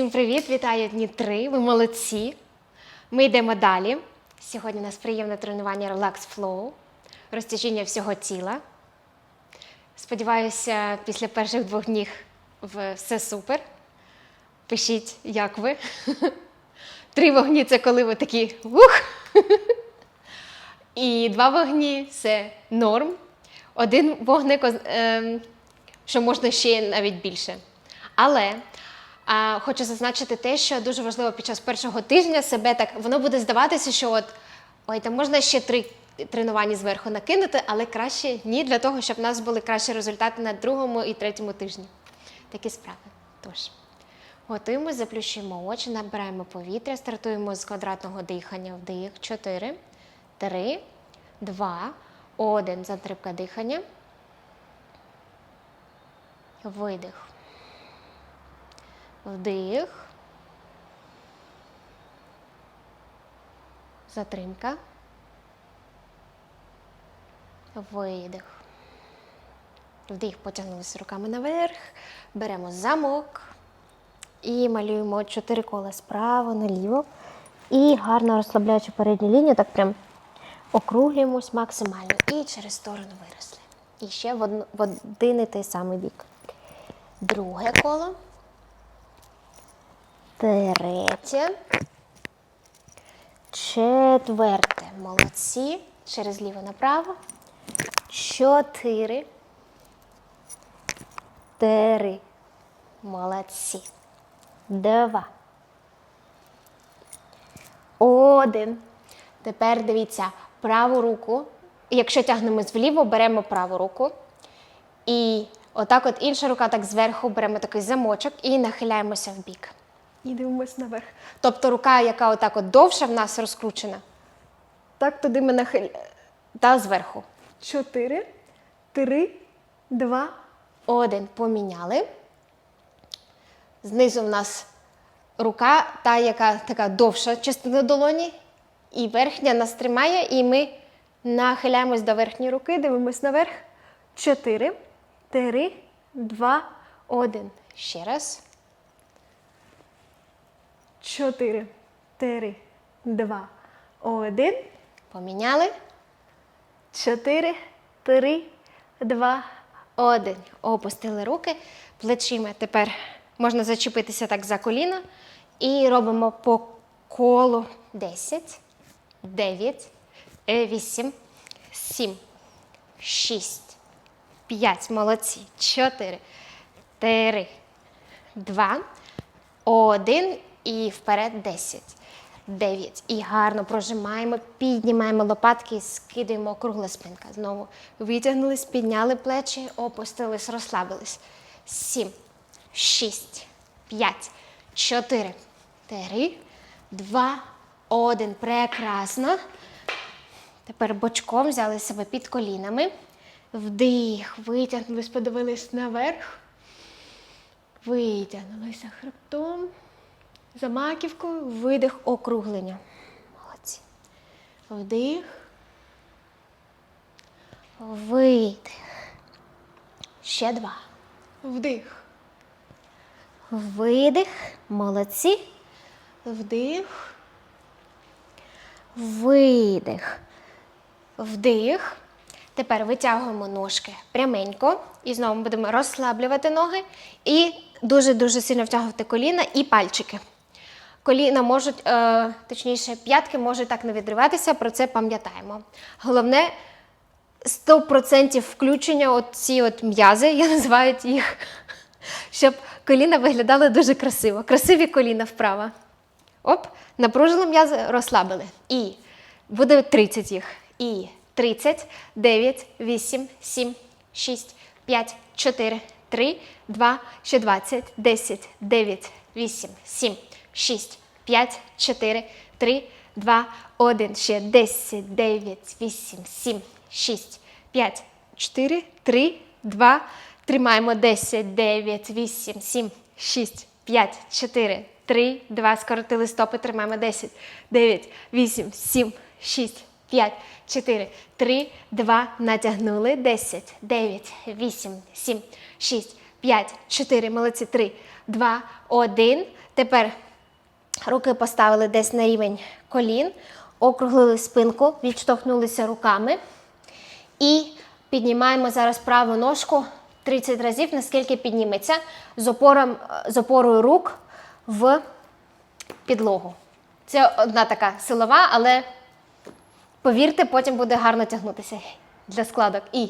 Всім привіт! Вітаю дні три. Ви молодці. Ми йдемо далі. Сьогодні у нас приємне тренування Relax Flow, розтяжіння всього тіла. Сподіваюся, після перших двох днів все супер. Пишіть, як ви. Три вогні це коли ви такі ух. І два вогні це норм. Один вогник, ем, що можна ще навіть більше. Але а, хочу зазначити те, що дуже важливо під час першого тижня себе так воно буде здаватися, що от ой, там можна ще три тренування зверху накинути, але краще ні, для того, щоб в нас були кращі результати на другому і третьому тижні. Такі справи. Тож, готуємось, заплющуємо очі, набираємо повітря, стартуємо з квадратного дихання. Вдих. 4, 3, 2, 1. Затримка дихання. Видих. Вдих. Затримка. Видих. Вдих, потягнулися руками наверх. Беремо замок і малюємо чотири кола справа наліво. І гарно розслабляючи передню лінію, так прям округлюємось максимально. І через сторону виросли. І ще в, один і той самий бік. Друге коло. Третє. Четверте. Молодці. Через ліво направо. Чотири. Три. Молодці. Два. Один. Тепер дивіться праву руку. Якщо тягнемось вліво, беремо праву руку. І отак от інша рука так зверху беремо такий замочок і нахиляємося в бік. І дивимося наверх. Тобто рука, яка отак от довша в нас розкручена, так туди ми нахиляємо. Та зверху. Чотири, три, два, один. Поміняли. Знизу в нас рука, та, яка така довша частина долоні, і верхня нас тримає, і ми нахиляємось до верхньої руки, дивимось наверх. Чотири, три, два, один. Ще раз. Чотири, три, два, один. Поміняли. Чотири, три, два, один. Опустили руки плечима. Тепер можна зачепитися так за коліна. І робимо по колу 10, 9, 8, 7, 6, 5. Молодці. 4, 3, 2, 1 і вперед 10. 9. І гарно прожимаємо, піднімаємо лопатки і скидаємо округла спинка. Знову витягнулись, підняли плечі, опустились, розслабились. 7, 6, 5, 4, 3, 2, 1. Прекрасно. Тепер бочком взяли себе під колінами. Вдих, витягнулись, подивились наверх. Витягнулися хребтом. За маківкою, видих, округлення. Молодці. Вдих. Видих. Ще два. Вдих. Видих. Молодці. Вдих. Видих. Вдих. Тепер витягуємо ножки пряменько. І знову будемо розслаблювати ноги. І дуже-дуже сильно втягувати коліна і пальчики. Коліна можуть, е, точніше, п'ятки можуть так не відриватися, про це пам'ятаємо. Головне 100% включення от ці от м'язи, я називаю їх, щоб коліна виглядали дуже красиво. Красиві коліна вправо. Оп, напружили м'язи, розслабили. І буде 30 їх. І 30, 9, 8, 7, 6, 5, 4, 3, 2, ще 20, 10, 9, 8, 7, 6, 5, 4, 3, 2, 1, ще 10, 9, 8, 7, 6, 5, 4, 3, 2, тримаємо 10, 9, 8, 7, 6, 5, 4, 3, 2, скоротили стопи, тримаємо 10, 9, 8, 7, 6, 5, 4, 3, 2, натягнули, 10, 9, 8, 7, 6, 5, 4, молодці, 3, 2, 1. Тепер руки поставили десь на рівень колін, округлили спинку, відштовхнулися руками. І піднімаємо зараз праву ножку 30 разів, наскільки підніметься, з, опором, з опорою рук в підлогу. Це одна така силова, але повірте, потім буде гарно тягнутися для складок. І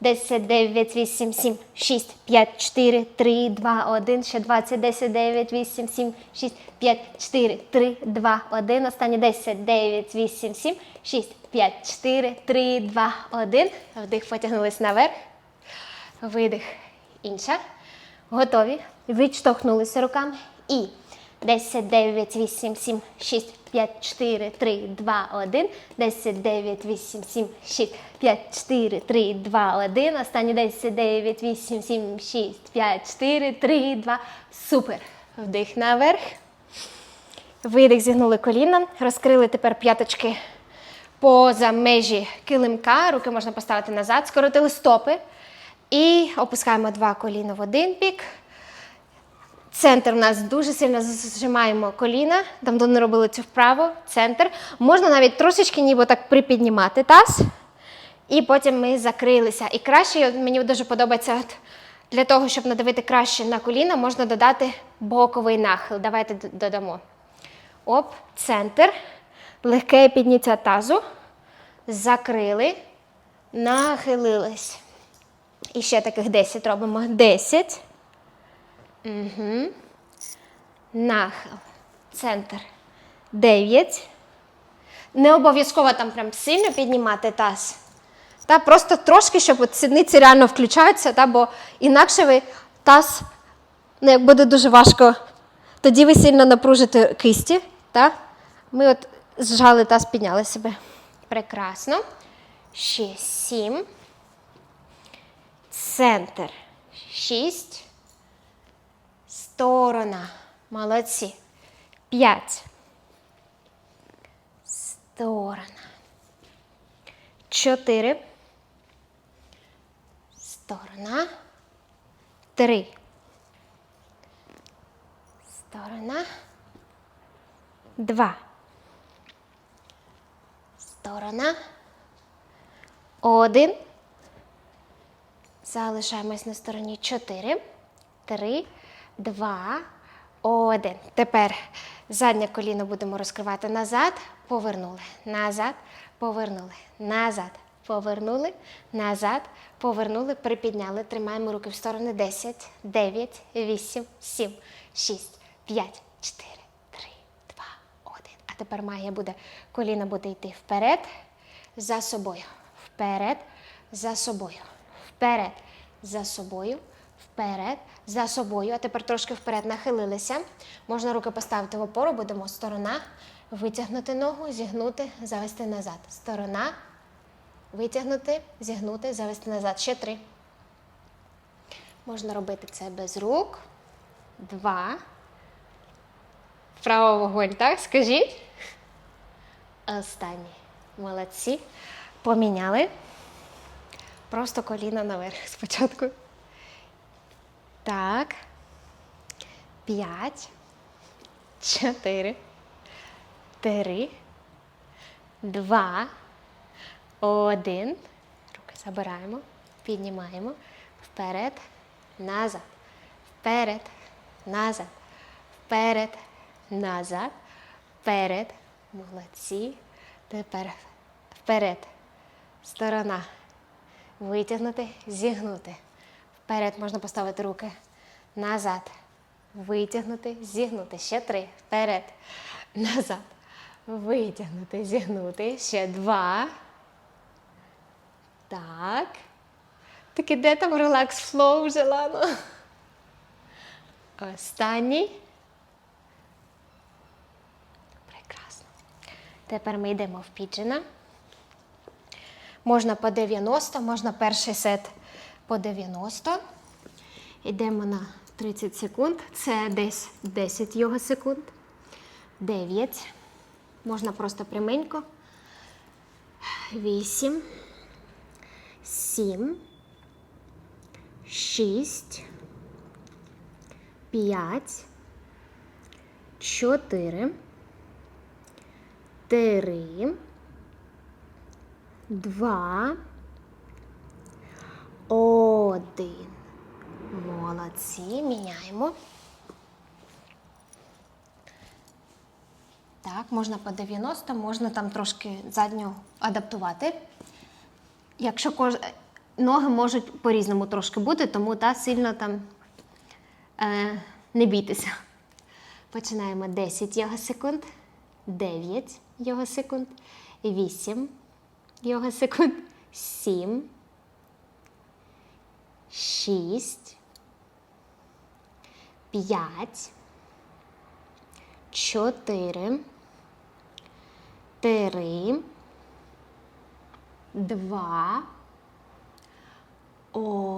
10, 9, 8, 7, 6, 5, 4, 3, 2, 1, ще 20, 10, 9, 8, 7, 6, 5, 4, 3, 2, 1. Останні 10, 9, 8, 7, 6, 5, 4, 3, 2, 1. Вдих, потягнулись наверх. Видих. Інша. Готові. Відштовхнулися руками. І 10, 9, 8, 7, 6, 5, 4, 3, 2, 1. 10, 9, 8, 7, 6, 5, 4, 3, 2, 1. Останні 10, 9, 8, 7, 6, 5, 4, 3, 2. Супер. Вдих наверх. Видих, зігнули коліна. Розкрили тепер п'яточки поза межі килимка. Руки можна поставити назад. Скоротили стопи. І опускаємо два коліна в один бік. Центр у нас дуже сильно зжимаємо коліна. Давно не робили цю вправу. Центр. Можна навіть трошечки ніби так припіднімати таз. І потім ми закрилися. І краще, мені дуже подобається, для того, щоб надавити краще на коліна, можна додати боковий нахил. Давайте додамо. Оп, центр. Легке підняття тазу. Закрили. Нахилились. І ще таких 10 робимо. 10. Угу. Нахил. Центр. 9. Не обов'язково там прям сильно піднімати таз. Та просто трошки, щоб от сідниці реально включаються, та, бо інакше ви таз, ну, як буде дуже важко, тоді ви сильно напружите кисті. Та? Ми от зжали таз, підняли себе. Прекрасно. Ще сім. Центр. Шість. Сторона. Молодці. П'ять. Сторона. Чотири. Сторона. Три. Сторона. Два. Сторона. Один. Залишаємось на стороні 4, 3, 2, 1. Тепер заднє коліно будемо розкривати назад, повернули, назад, повернули, назад, повернули, назад, повернули, припідняли. Тримаємо руки в сторони. 10, 9, 8, 7, 6, 5, 4, 3, 2, 1. А тепер магія буде, коліно буде йти вперед, за собою, вперед, за собою. Вперед, за собою, вперед, за собою. А тепер трошки вперед нахилилися. Можна руки поставити в опору, будемо сторона, витягнути ногу, зігнути, завести назад. Сторона, витягнути, зігнути, завести назад. Ще три. Можна робити це без рук. Два. Вправо вогонь, так? Скажіть. Останній. Молодці. Поміняли. Просто коліна наверх спочатку. Так. П'ять. Чотири. Три. Два. Один. Руки забираємо. Піднімаємо. Вперед. Назад. Вперед. Назад. Вперед. Назад. Вперед. Молодці. Тепер вперед. Сторона. Витягнути, зігнути. Вперед можна поставити руки. Назад. Витягнути, зігнути. Ще три. Вперед. Назад. Витягнути, зігнути. Ще два. Так. Так іде там релакс флоу желано. Останній. Прекрасно. Тепер ми йдемо в піджина. Можна по 90, можна перший сет по 90. Йдемо на 30 секунд. Це десь 10 його секунд. 9. Можна просто пряменько. 8. 7. 6. п'ять, чотири, три, два, один. Молодці, міняємо. Так, можна по 90, можна там трошки задню адаптувати. Якщо кож... ноги можуть по-різному трошки бути, тому та сильно там е, не бійтеся. Починаємо 10 його секунд, 9 його секунд, 8 його секунд, 7, 6, 5, 4, 3, 2,